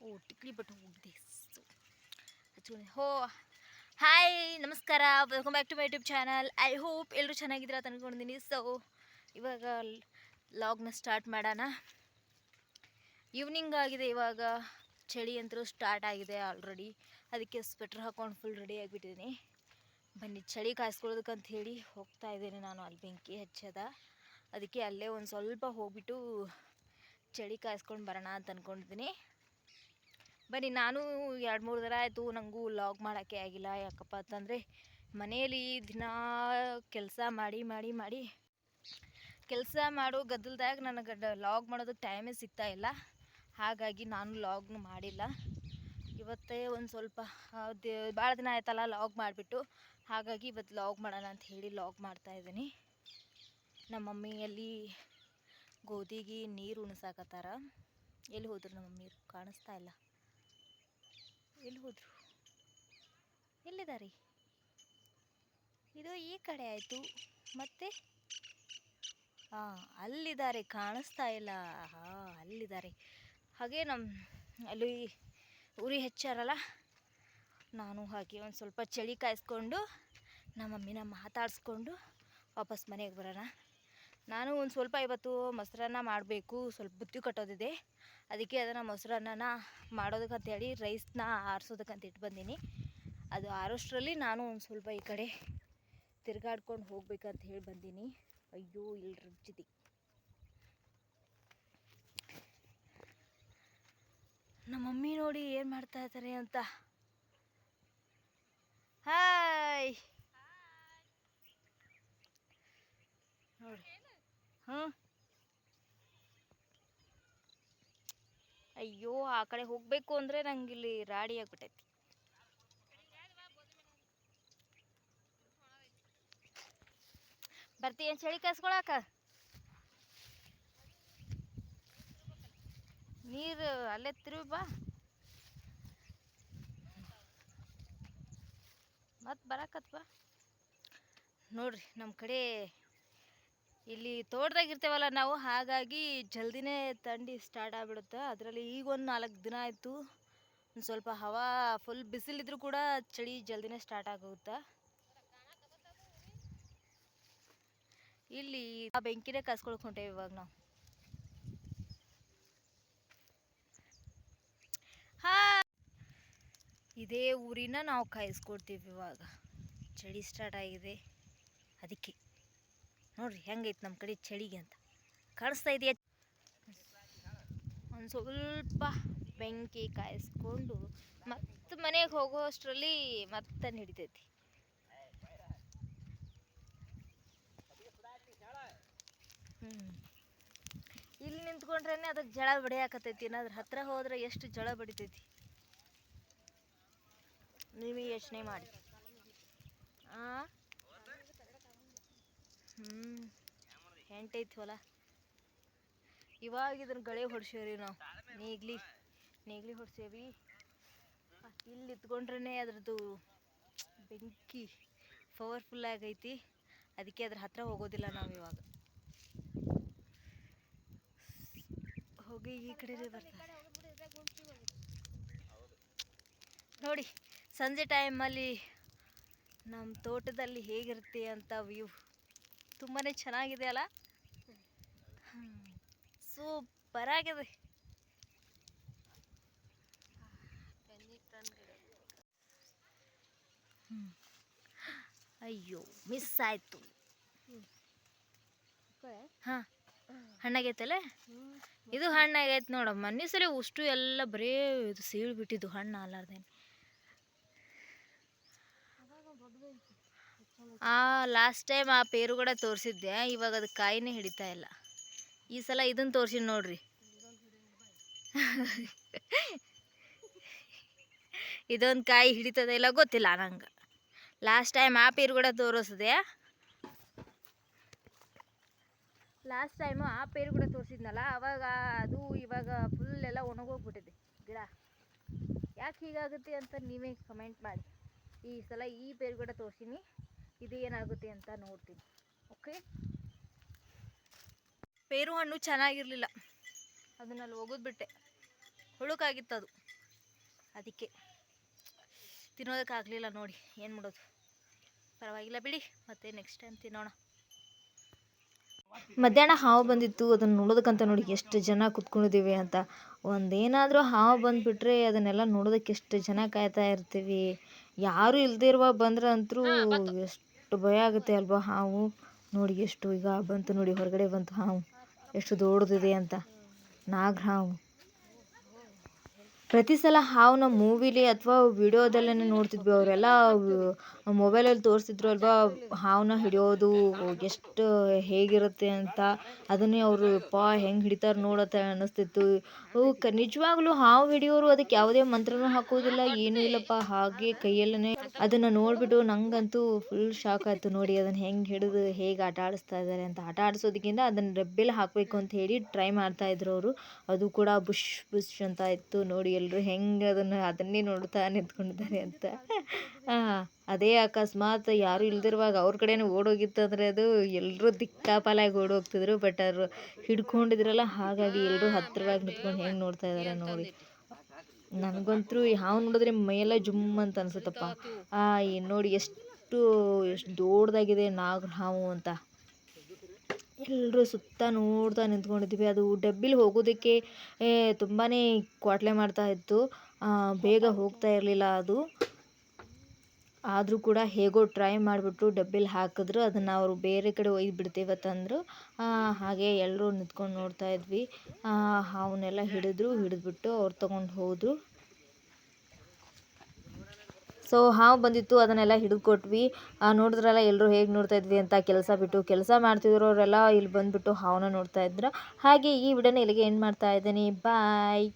ಓ, ಟಿಕ್ಲಿ but ಹೋಗಿದೆ ಹೋ hi ನಮಸ್ಕಾರ. Welcome back to my YouTube channel I hope ಎಲ್ಲರೂ ಚೆನ್ನಾಗಿದ್ದೀರಾ ಅಂತ ಅಂದ್ಕೊಂಡಿದ್ದೀನಿ ಸೊ ಇವಾಗ ಲಾಗ್ನ ಸ್ಟಾರ್ಟ್ ಮಾಡೋಣ. ಈವ್ನಿಂಗ್ ಆಗಿದೆ ಇವಾಗ. ಚಳಿ ಅಂತೂ ಸ್ಟಾರ್ಟ್ ಆಗಿದೆ ಆಲ್ರೆಡಿ ಅದಕ್ಕೆ ಸ್ವೆಟ್ರ್ ಹಾಕೊಂಡು ಫುಲ್ ರೆಡಿ ಆಗಿಬಿಟ್ಟಿದ್ದೀನಿ. ಬನ್ನಿ, ಚಳಿ ಕಾಯಿಸ್ಕೊಳ್ಳೋದಕ್ಕಂತ ಹೇಳಿ ಹೋಗ್ತಾ ಇದ್ದೀನಿ ನಾನು ಅಲ್ಲಿ ಬೆಂಕಿ ಹಚ್ಚದ. ಅದಕ್ಕೆ ಅಲ್ಲೇ ಒಂದು ಸ್ವಲ್ಪ ಹೋಗ್ಬಿಟ್ಟು ಚಳಿ ಕಾಯಿಸ್ಕೊಂಡು ಬರೋಣ ಅಂತ ಅಂದ್ಕೊಂಡಿದ್ದೀನಿ ಬನ್ನಿ, ನಾನು ಎರಡು ಮೂರು ದಿನ ಆಯಿತು ನನಗೂ ಲಾಗ್ ಮಾಡೋಕ್ಕೆ ಆಗಿಲ್ಲ. ಯಾಕಪ್ಪ ಅಂತಂದರೆ, ಮನೆಯಲ್ಲಿ ದಿನ ಕೆಲಸ ಮಾಡಿ ಮಾಡಿ ಮಾಡಿ, ಕೆಲಸ ಮಾಡೋ ಗದ್ದಲ್ದಾಗ ನನಗೆ ಲಾಗ್ ಮಾಡೋದಕ್ಕೆ ಟೈಮೇ ಸಿಗ್ತಾ ಇಲ್ಲ. ಹಾಗಾಗಿ ನಾನು ಲಾಗ್ನು ಮಾಡಿಲ್ಲ. ಇವತ್ತೇ ಒಂದು ಸ್ವಲ್ಪ ಭಾಳ ದಿನ ಆಯ್ತಲ್ಲ ಲಾಗ್ ಮಾಡಿಬಿಟ್ಟು. ಹಾಗಾಗಿ ಇವತ್ತು ಲಾಗ್ ಮಾಡೋಣ ಅಂತ ಹೇಳಿ ಲಾಗ್ ಮಾಡ್ತಾಯಿದ್ದೀನಿ ನಮ್ಮ ಮಮ್ಮಿಯಲ್ಲಿ ಗೋಧಿಗೆ ನೀರು ಉಣಿಸಾಕತ್ತಾರ? ಎಲ್ಲಿ ಹೋದ್ರು ನಮ್ಮ ಮಮ್ಮಿ, ಕಾಣಿಸ್ತಾ ಇಲ್ಲ. ಎಲ್ಲಿ ಹೋದರು? ಎಲ್ಲಿದ್ದಾರೆ ಇದು ಈ ಕಡೆ ಆಯಿತು. ಮತ್ತೆ? ಹಾಂ ಅಲ್ಲಿದ್ದಾರೆ, ಕಾಣಿಸ್ತಾ ಇಲ್ಲ. ಹಾಂ ಅಲ್ಲಿದ್ದಾರೆ. ಹಾಗೆ ನಮ್ಮ ಅಲ್ಲಿ ಉರಿ ಹೆಚ್ಚಾರಲ್ಲ? ನಾನು ಹಾಗೆ ಒಂದು ಸ್ವಲ್ಪ ಚಳಿ ಕಾಯಿಸ್ಕೊಂಡು ನಮ್ಮ ಮಮ್ಮಿನ ಮಾತಾಡಿಸ್ಕೊಂಡು ವಾಪಸ್ ಮನೆಗೆ ಬರೋಣ. ನಾನು ಒಂದು ಸ್ವಲ್ಪ ಇವತ್ತು ಮೊಸರನ್ನ ಮಾಡಬೇಕು. ಸ್ವಲ್ಪ ಬುತ್ತಿ ಕಟ್ಟೋದಿದೆ. ಅದಕ್ಕೆ ಅದನ್ನು ಮೊಸರನ್ನ ಮಾಡೋದಕ್ಕಂತೇಳಿ ರೈಸ್ನ ಆರಿಸೋದಕ್ಕಂತ ಇಟ್ಟು ಬಂದೀನಿ. ಅದು ಆರೋಷ್ಟರಲ್ಲಿ ನಾನು ಒಂದು ಸ್ವಲ್ಪ ಈ ಕಡೆ ತಿರ್ಗಾಡ್ಕೊಂಡು ಹೋಗ್ಬೇಕಂತ ಹೇಳಿ ಬಂದೀನಿ. ಅಯ್ಯೋ ಇಲ್ಲಿ ರುಚಿದಿ ನಮ್ಮ ಮಮ್ಮಿ ನೋಡಿ ಏನು ಮಾಡ್ತಾ ಇದ್ದಾರೆ ಅಂತ. ಹಾಯ್. ನೋಡಿ. ಅಯ್ಯೋ, ಆ ಕಡೆ ಹೋಗಬೇಕು ಅಂದರೆ ನಂಗೆ ಇಲ್ಲಿ ರಾಡಿ ಆಗ್ಬಿಟ್ಟೈತಿ. ಬರ್ತೀಯ ಚಳಿ ಕಾಯಿಸ್ಕೊಳಕ ನೀರು ಅಲ್ಲೇ ತಿರುವಿ ಬಾ. ಮತ್ತೆ ಬರಾಕತ್ ಬಾ. ನೋಡ್ರಿ ನಮ್ಮ ಕಡೆ ಇಲ್ಲಿ ತೋಟದಾಗ ಇರ್ತೇವಲ್ಲ ನಾವು, ಹಾಗಾಗಿ ಜಲ್ದಿನೇ ಥಂಡಿ ಸ್ಟಾರ್ಟ್ ಆಗಿಬಿಡುತ್ತೆ. ಅದರಲ್ಲಿ ಈಗ ಒಂದು ನಾಲ್ಕು ದಿನ ಆಯಿತು. ಒಂದು ಸ್ವಲ್ಪ ಹವಾ ಫುಲ್ ಬಿಸಿಲಿದ್ರು ಕೂಡ ಚಳಿ ಜಲ್ದಿನೇ ಸ್ಟಾರ್ಟ್ ಆಗೋಗುತ್ತೆ ಇಲ್ಲಿ ಆ ಬೆಂಕಿನೇ ಕಾಸ್ಕೊಳಕ್ ಹೊಂಟೇವಿ ಇವಾಗ ನಾವು. ಹಾ ಇದೇ ಊರಿನ ನಾವು ಕಾಯಿಸ್ಕೊಡ್ತೀವಿ ಇವಾಗ. ಚಳಿ ಸ್ಟಾರ್ಟ್ ಆಗಿದೆ. ಅದಕ್ಕೆ. ನೋಡ್ರಿ ಹೆಂಗೈತೆ ನಮ್ಮ ಕಡೆ ಚಳಿಗೆ ಅಂತ. ಕಾಣಿಸ್ತಾ ಇದೆಯಾ? ಒಂದು ಸ್ವಲ್ಪ ಬೆಂಕಿ ಕಾಯಿಸ್ಕೊಂಡು ಮತ್ತೆ ಮನೆಗೆ ಹೋಗೋ ಅಷ್ಟರಲ್ಲಿ ಮತ್ತೆ ಹಿಡಿತೈತಿ ಹ್ಞೂ ಇಲ್ಲಿ ನಿಂತ್ಕೊಂಡ್ರೇನೆ ಅದಕ್ಕೆ ಜಳ ಬಡಿಯಾಕತೈತಿ ಏನಾದ್ರ ಹತ್ರ ಹೋದ್ರೆ ಎಷ್ಟು ಜಳ ಬಡಿತೈತಿ? ನೀವೇ ಯೋಚನೆ ಮಾಡಿ. ಆ? ಹ್ಞೂ ಹೆಂಟೈತಿ ಹೊಲ ಇವಾಗ ಇದನ್ನ ಗಳೆ ಹೊಡ್ಸೇವ್ರಿ ನಾವು. ನೇಗ್ಲಿ ನೇಗ್ಲಿ ಹೊಡ್ಸೇವಿ. ಇಲ್ಲಿ ಇಟ್ಕೊಂಡ್ರೇನೆ ಅದ್ರದ್ದು ಬೆಂಕಿ ಪವರ್ಫುಲ್ ಆಗೈತಿ. ಅದಕ್ಕೆ ಅದ್ರ ಹತ್ರ ಹೋಗೋದಿಲ್ಲ ನಾವು ಇವಾಗ. ಹೋಗಿ ಈ ಕಡೆ ನೋಡಿ, ಸಂಜೆ ಟೈಮಲ್ಲಿ ನಮ್ಮ ತೋಟದಲ್ಲಿ ಹೇಗಿರುತ್ತೆ ಅಂತ ವ್ಯೂ ತುಂಬಾ ಚೆನ್ನಾಗಿದೆ ಅಲ್ಲ? ಸೂಪರ್ ಆಗಿದೆ. ಅಯ್ಯೋ ಮಿಸ್ ಆಯ್ತು. ಹಾ, ಹಣ್ಣಾಗೈತಲ್ಲ? ಇದು ಹಣ್ಣಾಗೈತೆ ನೋಡಮ್ಮ. ಮೊನ್ನೆ ಸರಿ ಉಷ್ಟು ಎಲ್ಲ ಬರೀ ಇದು ಸೀಳು ಬಿಟ್ಟಿದ್ದು ಹಣ್ಣು ಅಲ್ಲಾರ್ದೇನೆ. ಆ ಲಾಸ್ಟ್ ಟೈಮ್ ಆ ಪೇರು ಕೂಡ ತೋರಿಸಿದ್ದೆ. ಇವಾಗ ಅದು ಕಾಯಿನೇ ಹಿಡಿತಾ ಇಲ್ಲ. ಈ ಸಲ ಇದನ್ನು ತೋರಿಸಿ ನೋಡ್ರಿ. ಇದೊಂದು ಕಾಯಿ ಹಿಡಿತದ ಇಲ್ಲ ಗೊತ್ತಿಲ್ಲ ನಂಗೆ. ಲಾಸ್ಟ್ ಟೈಮ್ ಆ ಪೇರು ಕೂಡ ತೋರಿಸಿದೆ. ಲಾಸ್ಟ್ ಟೈಮು ಆ ಪೇರು ಕೂಡ ತೋರಿಸಿದ್ನಲ್ಲ, ಅವಾಗ ಅದು ಇವಾಗ ಫುಲ್ ಎಲ್ಲ ಒಣಗೋಗ್ಬಿಟ್ಟಿದೆ. ಗಿಡ. ಯಾಕೆ ಹೀಗಾಗುತ್ತೆ ಅಂತ ನೀವೇ ಕಮೆಂಟ್ ಮಾಡಿ. ಈ ಸಲ ಈ ಪೇರು ಕೂಡ ತೋರಿಸಿನಿ. ಇದು ಏನಾಗುತ್ತೆ ಅಂತ ನೋಡ್ತೀನಿ. ಓಕೆ ಪೇರು ಹಣ್ಣು ಚೆನ್ನಾಗಿರಲಿಲ್ಲ. ಅದನ್ನಲ್ಲಿ ಒಗೆದ್ಬಿಟ್ಟೆ ಹುಳುಕಾಗಿತ್ತು ಅದು ಅದಕ್ಕೆ ತಿನ್ನೋದಕ್ಕಾಗಲಿಲ್ಲ ನೋಡಿ ಏನು ಮಾಡೋದು. ಪರವಾಗಿಲ್ಲ ಬಿಡಿ ಮತ್ತೆ ನೆಕ್ಸ್ಟ್ ಟೈಮ್ ತಿನ್ನೋಣ. ಮಧ್ಯಾಹ್ನ ಹಾವು ಬಂದಿತ್ತು ಅದನ್ನು ನೋಡೋದಕ್ಕಂತ ನೋಡಿ ಎಷ್ಟು ಜನ ಕುತ್ಕೊಂಡಿದ್ದೀವಿ ಅಂತ. ಒಂದೇನಾದರೂ ಹಾವು ಬಂದುಬಿಟ್ರೆ ಅದನ್ನೆಲ್ಲ ನೋಡೋದಕ್ಕೆ ಎಷ್ಟು ಜನ ಕಾಯ್ತಾ ಇರ್ತೀವಿ. ಯಾರು ಇಲ್ಲದೇ ಇರುವ ಬಂದ್ರೆ ಅಂತೂ ಎಷ್ಟು ಭಯ ಆಗುತ್ತೆ ಅಲ್ವಾ? ಹಾವು ನೋಡಿ ಎಷ್ಟು ಈಗ ಬಂತು ನೋಡಿ, ಹೊರಗಡೆ ಬಂತು ಹಾವು. ಎಷ್ಟು ದೊಡ್ಡದಿದೆ ಅಂತ. ನಾಗರ ಹಾವು. ಪ್ರತಿ ಸಲ ಹಾವನ್ನ ಮೂವಿಲಿ ಅಥವಾ ವಿಡಿಯೋದಲ್ಲೇ ನೋಡ್ತಿದ್ವಿ. ಅವರೆಲ್ಲ ಮೊಬೈಲಲ್ಲಿ ತೋರಿಸಿದ್ರು ಅಲ್ವಾ ಹಾವನ್ನ ಹಿಡಿಯೋದು ಎಷ್ಟು ಹೇಗಿರುತ್ತೆ ಅಂತ. ಅದನ್ನೇ ಅವರು, ಪಾ, ಹೆಂಗೆ ಹಿಡಿತಾರೆ ನೋಡತ್ತ ಅನ್ನಿಸ್ತಿತ್ತು. ಅವು ಕ, ನಿಜವಾಗ್ಲೂ ಹಾವು ಹಿಡಿಯೋರು ಅದಕ್ಕೆ ಯಾವುದೇ ಮಂತ್ರನೂ ಹಾಕೋದಿಲ್ಲ, ಏನೂ ಇಲ್ಲಪ್ಪ. ಹಾಗೆ ಕೈಯಲ್ಲೇ ಅದನ್ನು ನೋಡಿಬಿಟ್ಟು ನನಗಂತೂ ಫುಲ್ ಶಾಕ್ ಆಯಿತು ನೋಡಿ ಅದನ್ನು ಹೆಂಗೆ ಹಿಡಿದು, ಹೇಗೆ ಆಟ ಆಡಿಸ್ತಾ ಇದ್ದಾರೆ ಅಂತ. ಆಟ ಆಡಿಸೋದಕ್ಕಿಂತ ಅದನ್ನು ಡಬ್ಬಿಲಿ ಹಾಕಬೇಕು ಅಂತ ಹೇಳಿ ಟ್ರೈ ಮಾಡ್ತಾ ಇದ್ರು ಅವರು. ಅದು ಕೂಡ ಬುಷ್ ಬುಷ್ ಅಂತ ಇತ್ತು ನೋಡಿ ಎಲ್ಲರೂ ಹೆಂಗೆ ಅದನ್ನು ಅದನ್ನೇ ನೋಡ್ತಾ ನಿಂತ್ಕೊಂಡಿದ್ದಾರೆ ಅಂತ. ಅದೇ ಅಕಸ್ಮಾತ್ ಯಾರು ಇಲ್ದಿರುವಾಗ ಅವ್ರ ಕಡೆನೇ ಓಡೋಗಿತ್ತು ಅಂದರೆ ಅದು ಎಲ್ಲರೂ ದಿಕ್ಕಾಪಾಲಾಗಿ ಓಡೋಗ್ತಿದ್ರು. ಬಟ್ ಅವರು ಹಿಡ್ಕೊಂಡಿದ್ರಲ್ಲ, ಹಾಗಾಗಿ ಎಲ್ಲರೂ ಹತ್ತಿರವಾಗಿ ನಿಂತ್ಕೊಂಡು ಹೆಂಗೆ ನೋಡ್ತಾ ಇದ್ದಾರೆ ನೋಡಿ. ನನಗಂತೂ ಯಾವ ನೋಡಿದ್ರೆ ಮೈಯೆಲ್ಲ ಜುಮ್ ಅಂತ ಅನ್ಸುತ್ತಪ್ಪ. ಆ ನೋಡಿ ಎಷ್ಟು ಎಷ್ಟು ದೊಡ್ಡದಾಗಿದೆ ನಾಗರ ಹಾವು ಅಂತ. ಎಲ್ಲರೂ ಸುತ್ತ ನೋಡ್ತಾ ನಿಂತ್ಕೊಂಡಿದ್ವಿ. ಅದು ಡಬ್ಬಿಲಿ ಹೋಗೋದಕ್ಕೆ ತುಂಬಾ ಕ್ವಾಟ್ಲೆ ಮಾಡ್ತಾ ಇತ್ತು. ಬೇಗ ಹೋಗ್ತಾ ಇರಲಿಲ್ಲ ಅದು. ಆದರೂ ಕೂಡ ಹೇಗೋ ಟ್ರೈ ಮಾಡಿಬಿಟ್ಟು ಡಬ್ಬಿಲಿ ಹಾಕಿದ್ರು. ಅದನ್ನು ಅವರು ಬೇರೆ ಕಡೆ ಒಯ್ದು ಬಿಡ್ತೇವತ್ತಂದರು ಹಾಗೆ ಎಲ್ಲರೂ ನಿಂತ್ಕೊಂಡು ನೋಡ್ತಾ ಇದ್ವಿ. ಅವನ್ನೆಲ್ಲ ಹಿಡಿದ್ರು, ಹಿಡಿದ್ಬಿಟ್ಟು ಅವ್ರು ತೊಗೊಂಡು ಹೋದರು. ಸೊ ಹಾವು ಬಂದಿತ್ತು, ಅದನ್ನೆಲ್ಲ ಹಿಡಿದುಕೊಟ್ವಿ ನೋಡಿದ್ರಲ್ಲ ಎಲ್ಲರೂ ಹೇಗೆ ನೋಡ್ತಾ ಇದ್ವಿ ಅಂತ ಕೆಲಸ ಬಿಟ್ಟು, ಕೆಲಸ ಮಾಡ್ತಿರೋರೆಲ್ಲ ಇಲ್ಲಿ ಬಂದುಬಿಟ್ಟು ಹಾವನ್ನ ನೋಡ್ತಾ ಇದ್ರು. ಹಾಗೆ ಈ ವಿಡಿಯೋನ ಇಲ್ಲಿಗೆ ಎಂಡ್ ಮಾಡ್ತಾ ಇದ್ದೀನಿ. ಬಾಯ್